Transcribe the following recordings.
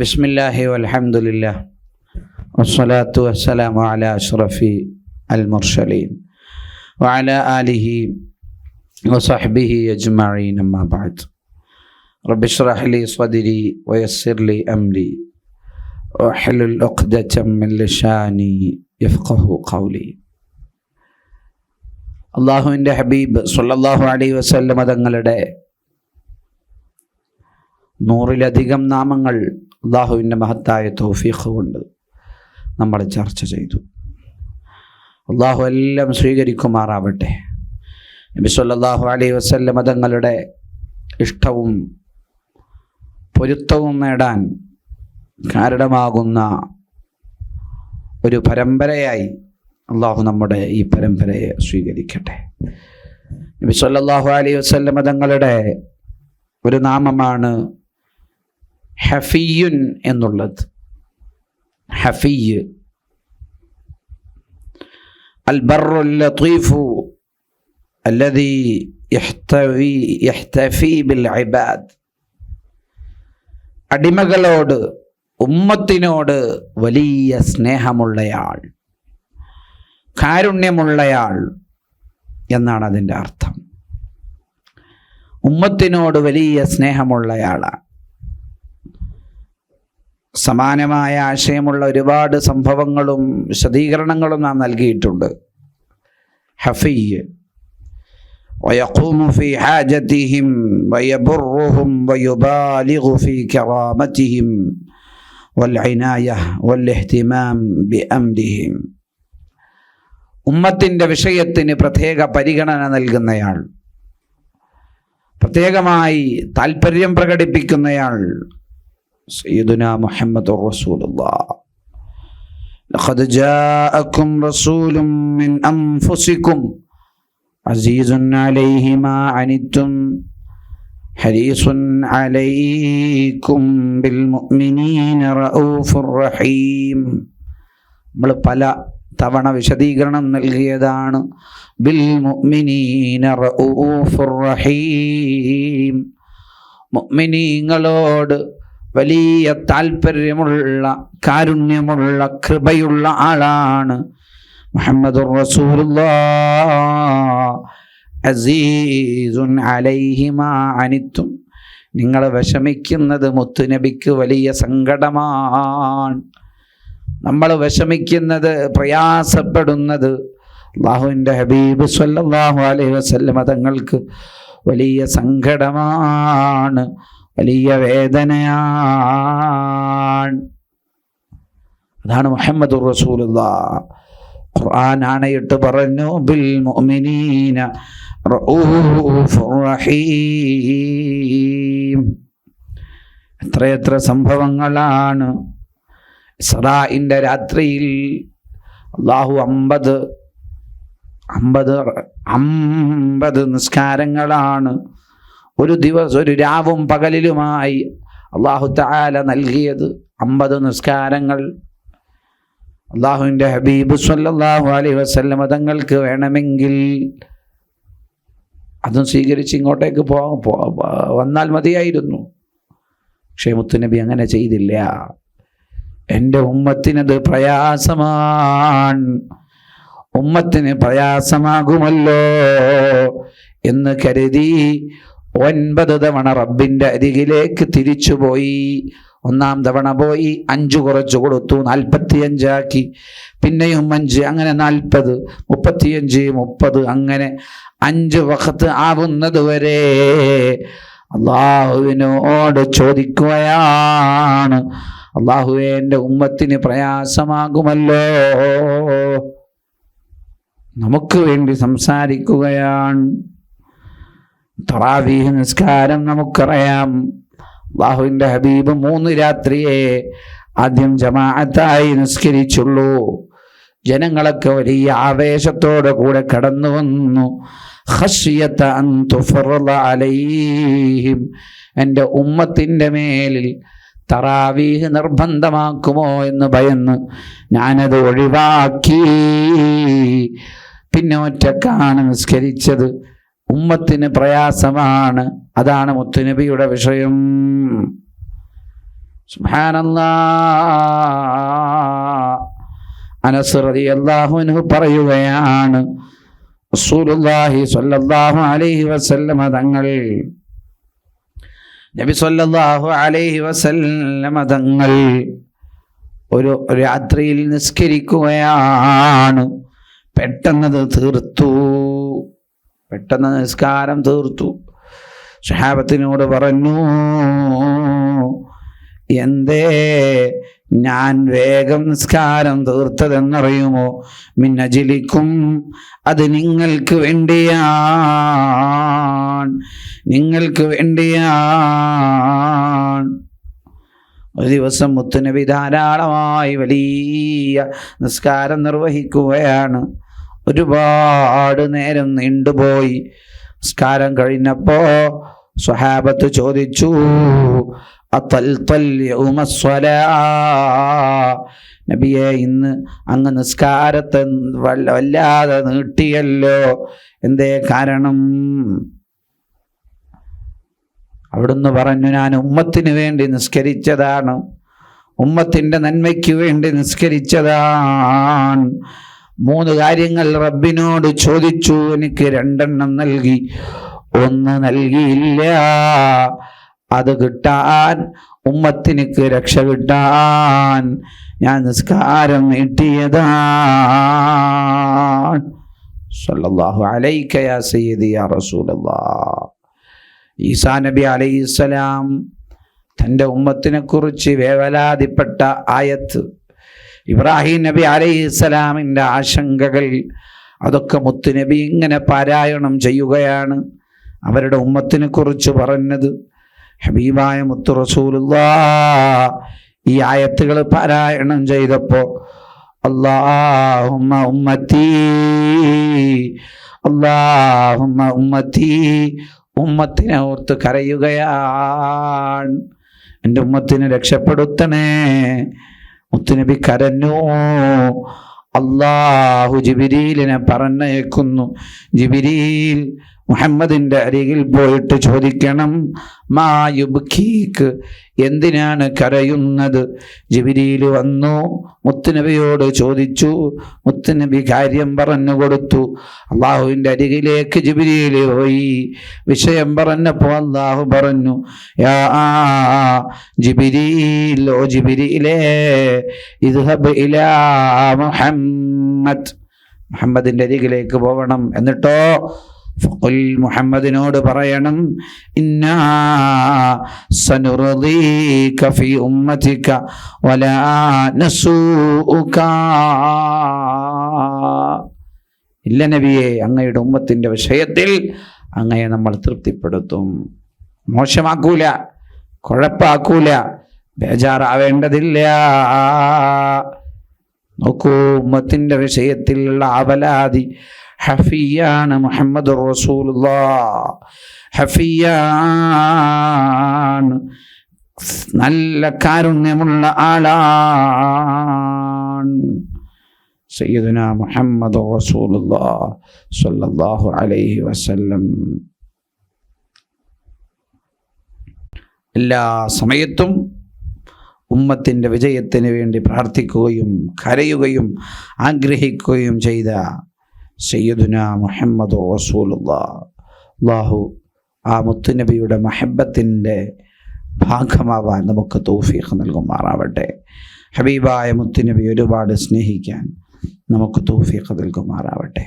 ബിസ്മില്ലാഹി അലഹമുല്ല വസ്സലാത്തു വസ്സലാം അല അഷ്റഫി അൽ മുർഷലീൻ വഅല ആലിഹി വസഹ്ബിഹി അജ്മഈൻ അമ്മാ ബഅദ്. റബ്ബി ഇഷ്റഹ് ലി സ്വദ്രി വയസ്സിർ ലി അംരി. വഹ്ലുൽ ഉഖ്ദത മിൻ ലിസാനി യഫ്ഖഹു ഖൗലി. അള്ളാഹുവിന്റെ ഹബീബ് സല്ലല്ലാഹു അലൈഹി വസല്ലം തങ്ങളുടെ നൂറിലധികം നാമങ്ങൾ അള്ളാഹുവിന്റെ മഹത്തായ തോഫീഖ് കൊണ്ട് നമ്മൾ ചർച്ച ചെയ്തു. അള്ളാഹു എല്ലാം സ്വീകരിക്കുമാറാവട്ടെ. നബി സല്ലാഹു അലൈഹി വസല്ലമ തങ്ങളുടെ ഇഷ്ടവും പൊരുത്തവും നേടാൻ കാരണമാകുന്ന ഒരു പരമ്പരയായി അള്ളാഹു നമ്മുടെ ഈ പരമ്പരയെ സ്വീകരിക്കട്ടെ. നബി സല്ലാഹു അലൈഹി വസല്ലമ തങ്ങളുടെ ഒരു നാമമാണ് ഹഫിയുൻ എന്നുള്ളത് ഹഫിയ് البر اللطيف الذي يحتوي يحتفي بالعباد അടിമകളോട് ഉമ്മത്തിനോട് വലിയ സ്നേഹമുള്ളയാൾ കാരുണ്യമുള്ളയാൾ എന്നാണ് അതിൻ്റെ അർത്ഥം ഉമ്മത്തിനോട് വലിയ സ്നേഹമുള്ളയാളാണ് സമാനമായ ആശയമുള്ള ഒരുപാട് സംഭവങ്ങളും വിശദീകരണങ്ങളും നാം നൽകിയിട്ടുണ്ട് ഹഫിയ് ويقوم في حاجتهم ويبرهم ويبالغ في كرامتهم والعناية والاهتمام بأمرهم ഉമ്മത്തിൻ്റെ വിഷയത്തിന് പ്രത്യേക പരിഗണന നൽകുന്നയാൾ പ്രത്യേകമായി താല്പര്യം പ്രകടിപ്പിക്കുന്നയാൾ സയ്യിദുന മുഹമ്മദ് റസൂലുള്ളാഹ് لقد جاءكم رسول من أنفسكم عزيز عليه ما عنتم حريص عليكم بالمؤمنين رؤوف رحيم നമ്മൾ പല തവണ വിശദീകരണം നൽകിയതാണ് ബിൽ മുഅ്മിനീന റഊഫുർ റഹീം മുഅ്മിനീങ്ങളോട് വലിയ താല്പര്യമുള്ള കാരുണ്യമുള്ള കൃപയുള്ള ആളാണ് മുഹമ്മദ് അസീസുൻ അലൈഹിമാ അനിത്തും. നിങ്ങൾ വിഷമിക്കുന്നത് മുത്തുനബിക്ക് വലിയ സങ്കടമാണ്. നമ്മൾ വിഷമിക്കുന്നത് പ്രയാസപ്പെടുന്നത് അള്ളാഹുവിന്റെ ഹബീബ് സല്ലാഹു അലൈഹി വസല്ലമ തങ്ങൾക്ക് വലിയ സങ്കടമാണ്. വലിയ വേദനയാണ്. അതാണ് മുഹമ്മദ് റസൂലുള്ള. ഖുർആൻ ആണയിട്ട് പറഞ്ഞു ബിൽ മുഅ്മിനീന എത്രയെത്ര സംഭവങ്ങളാണ്. ഇസ്രായിന്റെ രാത്രിയിൽ അള്ളാഹു അമ്പത് അമ്പത് അമ്പത് നിസ്കാരങ്ങളാണ്. ഒരു ദിവസം ഒരു രാവും പകലിലുമായി അള്ളാഹു താല നൽകിയത് അമ്പത് നിസ്കാരങ്ങൾ. അള്ളാഹുവിന്റെ ഹബീബ് സല്ലാഹു അലൈഹി വസല്ലം തങ്ങൾക്ക് വേണമെങ്കിൽ അതും സ്വീകരിച്ച് ഇങ്ങോട്ടേക്ക് പോ വന്നാൽ മതിയായിരുന്നു. പക്ഷേ മുത്തുനബി അങ്ങനെ ചെയ്തില്ല. എന്റെ ഉമ്മത്തിനത് പ്രയാസമാണ്. ഉമ്മത്തിന് പ്രയാസമാകുമല്ലോ എന്ന് കരുതി ഒൻപത് തവണ റബ്ബിന്റെ അരികിലേക്ക് തിരിച്ചുപോയി ഒന്നാം തവണ പോയി അഞ്ച് കുറച്ചു കൊടുത്തു നാൽപ്പത്തിയഞ്ചാക്കി പിന്നെയും അഞ്ച് അങ്ങനെ നാൽപ്പത് മുപ്പത്തിയഞ്ച് മുപ്പത് അങ്ങനെ അഞ്ച് വഖത്ത് ആവുന്നത് വരെ അള്ളാഹുവിനോട് ചോദിക്കുകയാണ്. അള്ളാഹുവെ എന്റെ ഉമ്മത്തിന് പ്രയാസമാകുമല്ലോ. നമുക്ക് വേണ്ടി സംസാരിക്കുകയാണ്. തറാവീഹ് നിസ്കാരം നമുക്കറിയാം. അള്ളാഹുവിന്റെ ഹബീബ് മൂന്ന് രാത്രിയെ ആദ്യം ജമാഅത്തായി നിസ്കരിച്ചുള്ളൂ. ജനങ്ങളൊക്കെ വലിയ ആവേശത്തോടെ കൂടെ കടന്നു വന്നു. എന്റെ ഉമ്മത്തിന്റെ മേലിൽ തറാവീഹ് നിർബന്ധമാക്കുമോ എന്ന് ഭയന്ന് ഞാനത് ഒഴിവാക്കി. പിന്നെ ഒറ്റക്കാണ് നിസ്കരിച്ചത്. ഉമ്മത്തിന് പ്രയാസമാണ്. അതാണ് മുത്തുനബിയുടെ വിഷയം. അനസ് റളിയല്ലാഹു അൻഹു പറയുകയാണ് റസൂലുള്ളാഹി സ്വല്ലല്ലാഹു അലൈഹി വസല്ലമ തങ്ങൾ നബി സ്വല്ലല്ലാഹു അലൈഹി വസല്ലമ തങ്ങൾ ഒരു രാത്രിയിൽ നിസ്കരിക്കുകയാണ്. പെട്ടെന്നത് തീർത്തു. പെട്ടെന്ന് നിസ്കാരം തീർത്തു. ഷഹാബത്തിനോട് പറഞ്ഞു എന്തേ ഞാൻ വേഗം നിസ്കാരം തീർത്തതെന്നറിയുമോ? മിന്നജിലിക്കും അത് നിങ്ങൾക്ക് വേണ്ടിയാണ് നിങ്ങൾക്ക് വേണ്ടിയാണ്. ഒരു ദിവസം മുത്തുനബി ധാരാളമായി വലിയ നിസ്കാരം നിർവഹിക്കുകയാണ്. ഒരുപാട് നേരം നീണ്ടുപോയി. സ്കാരം കഴിഞ്ഞപ്പോ സ്വഹാബത്ത് ചോദിച്ചു നബിയെ ഇന്ന് അങ്ങ് നിസ്കാരത്തെ വല്ലാതെ നീട്ടിയല്ലോ. എന്തേ കാരണം? അവിടുന്ന് പറഞ്ഞു ഞാൻ ഉമ്മത്തിന് വേണ്ടി നിസ്കരിച്ചതാണ്. ഉമ്മത്തിന്റെ നന്മയ്ക്ക് വേണ്ടി നിസ്കരിച്ചതാണ്. മൂന്ന് കാര്യങ്ങൾ റബ്ബിനോട് ചോദിച്ചു. എനിക്ക് രണ്ടെണ്ണം നൽകി. ഒന്ന് നൽകിയില്ല. അത് കിട്ടാൻ ഉമ്മത്തിനിക്ക് രക്ഷ കിട്ടാൻ ഞാൻ നിസ്കാരം നീട്ടിയതാണ്. സല്ലല്ലാഹു യാ സയ്യിദി യാ ഈസാ നബി അലൈഹിസ്സലാം തന്റെ ഉമ്മത്തിനെക്കുറിച്ച് വേവലാതിപ്പെട്ട ആയത്ത് ഇബ്രാഹിം നബി അലൈഹി സ്വലാമിന്റെ ആശങ്കകൾ അതൊക്കെ മുത്തുനബി ഇങ്ങനെ പാരായണം ചെയ്യുകയാണ്. അവരുടെ ഉമ്മത്തിനെ കുറിച്ച് പറഞ്ഞത് ഹബീബായ മുത്തു റസൂലുള്ള ഈ ആയത്തുകൾ പാരായണം ചെയ്തപ്പോൾ ഉമ്മത്തി ഉമ്മത്തി ഉമ്മത്തിനെ ഓർത്ത് കരയുകയാണ്. എന്റെ ഉമ്മത്തിനെ രക്ഷപ്പെടുത്തണേ. മുത്തുനബി കരഞ്ഞു അള്ളാഹു ജിബിരിയിലിനെ പറഞ്ഞയക്കുന്നു. ജിബിരിയിൽ മുഹമ്മദിന്റെ അരികിൽ പോയിട്ട് ചോദിക്കണം മായുബ്ഖീക്ക് എന്തിനാണ് കരയുന്നത്? ജിബിരിയിൽ വന്നു മുത്തുനബിയോട് ചോദിച്ചു. മുത്തുനബി കാര്യം പറഞ്ഞു കൊടുത്തു. അള്ളാഹുവിന്റെ അരികിലേക്ക് ജിബിരിയിൽ പോയി. വിഷയം പറഞ്ഞപ്പോൾ അള്ളാഹു പറഞ്ഞു യാ ജിബിരിയിൽ ഓ ജിബിരിയിലേ ഇദ്ഹബ് ഇലാ മുഹമ്മദ് മുഹമ്മദിന്റെ അരികിലേക്ക് പോകണം എന്നിട്ടോ ഫഖുൽ മുഹമ്മദിനോട് പറയണം ഇന്നാ സനുറദീക ഉമ്മതിക വലാ നസൂക ഇല്ല നബിയെ അങ്ങയുടെ ഉമ്മത്തിന്റെ വിഷയത്തിൽ അങ്ങയെ നമ്മൾ തൃപ്തിപ്പെടുത്തും. മോശമാക്കൂല കുഴപ്പാക്കൂല ബേജാറാവേണ്ടതില്ല. നോക്കൂ ഉമ്മത്തിന്റെ വിഷയത്തിലുള്ള അവലാതി. ഹഫിയാണ് മുഹമ്മദ് റസൂലുള്ള. ഹഫിയാണ്. നല്ല കാരുണ്യമുള്ള ആളാണ്. സയ്യിദുന മുഹമ്മദ് റസൂലുള്ള സല്ലല്ലാഹു അലൈഹി വസല്ലം. എല്ലാ സമയത്തും ഉമ്മത്തിന്റെ വിജയത്തിന് വേണ്ടി പ്രാർത്ഥിക്കുകയും കരയുകയും ആഗ്രഹിക്കുകയും ചെയ്ത സയ്യദുന മുഹമ്മദ് റസൂലുള്ള. അള്ളാഹു ആ മുത്തുനബിയുടെ മഹബത്തിന്റെ ഭാഗമാവാൻ നമുക്ക് തൗഫീഖ് നൽകുമാറാവട്ടെ. ഹബീബായ മുത്തുനബി ഒരുപാട് സ്നേഹിക്കാൻ നമുക്ക് തൗഫീഖ് നൽകുമാറാവട്ടെ.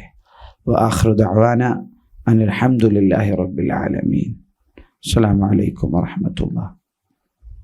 വാഹൃദാന അനിൽ അഹമ്മദുലില്ലാഹി റബ്ബിൽ ആലമീൻ. അസ്സാം വലൈക്കും വാഹമത്തുള്ള